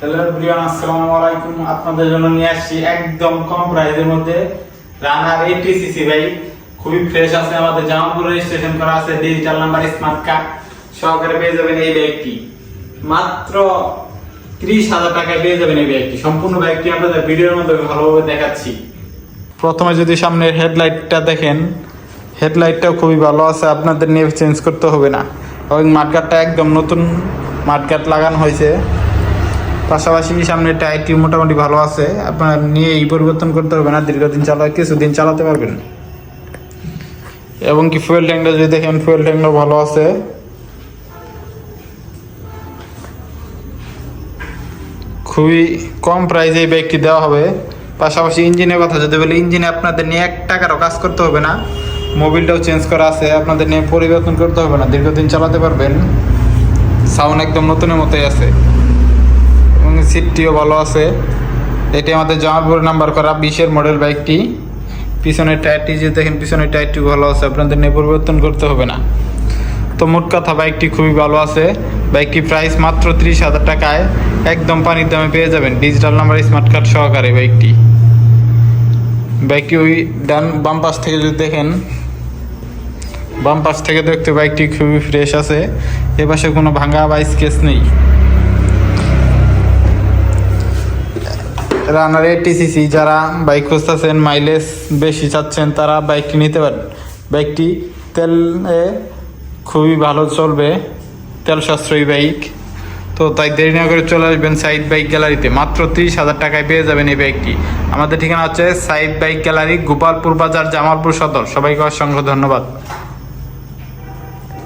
Hello everyone, আসসালামু আলাইকুম। আপনাদের জন্য নিয়ে আসছি একদম কম প্রাইসের মধ্যে রানার এইটি সিসি বাইক খুবই ফ্রেশ আছে আমাদের জামালপুর রেজিস্ট্রেশন করা আছে ডিজিটাল নাম্বার স্মার্ট কার্ড সহকারে পেয়ে যাবেন এই বাইকটি মাত্র ত্রিশ হাজার টাকায় পেয়ে যাবেন এই বাইকটি সম্পূর্ণ বাইকটি আপনাদের ভিডিওর মধ্যে ভালোভাবে দেখাচ্ছি। প্রথমে যদি সামনের হেডলাইটটা দেখেন হেডলাইটটাও খুবই ভালো আছে, আপনাদের নিয়ে চেঞ্জ করতে হবে না। এবং মাঠগাটটা একদম নতুন মাঠগাট লাগানো হয়েছে। পাশাপাশি সামনে টায়ারটি মোটামুটি ভালো আছে। আপনার নিয়ে এই পরিবর্তন করতে হবে না, দীর্ঘদিন চালা কিছুদিন চালাতে পারবেন। এবং কি ফুয়েল ট্যাঙ্কটা যদি দেখেন ফুয়েল ট্যাঙ্কটাও ভালো আছে। খুবই কম প্রাইসে এই বাইকটি দেওয়া হবে। পাশাপাশি ইঞ্জিনের কথা যদি বলি, ইঞ্জিনে আপনাদের নিয়ে এক টাকারও কাজ করতে হবে না। মোবিলটাও চেঞ্জ করা আছে, আপনাদের নিয়ে পরিবর্তন করতে হবে না, দীর্ঘদিন চালাতে পারবেন। সাউন্ড একদম নতুনের মতোই আছে। সিটটিও ভালো আছে। এটি আমাদের জামালপুর নাম্বার করা, বিশের মডেল বাইকটি। পিছনের টায়ারটি যে দেখেন, পিছনের টায়ারটি ভালো আছে, আপনাদের নিয়ে পরিবর্তন করতে হবে না। তো মোট কথা, বাইকটি খুবই ভালো আছে। বাইকটি প্রাইস মাত্র ত্রিশ হাজার টাকায়। একদম পানির দামে পেয়ে যাবেন। ডিজিটাল নাম্বার স্মার্ট কার্ড সহকারে বাইকটি। বাইকটি ওই ডান বাম থেকে যদি দেখেন, বাম থেকে দেখতে বাইকটি খুবই ফ্রেশ আছে। এ পাশে কোনো ভাঙা বা স্কেচ নেই। রানার এটিসিসি যারা বাইক খুঁজতেছেন মাইলেজ বেশি চাচ্ছেন, তারা বাইকটি নিতে পারেন। বাইকটি তেলে খুবই ভালো চলবে তেল সাশ্রয়ী বাইক তো তাই দেরি না করে চলে আসবেন সাইড বাইক গ্যালারিতে মাত্র তিরিশ হাজার টাকায় পেয়ে যাবেন এই বাইকটি আমাদের ঠিকানা হচ্ছে সাইড বাইক গ্যালারি গোপালপুর বাজার, জামালপুর সদর। সবাইকে অসংখ্য ধন্যবাদ।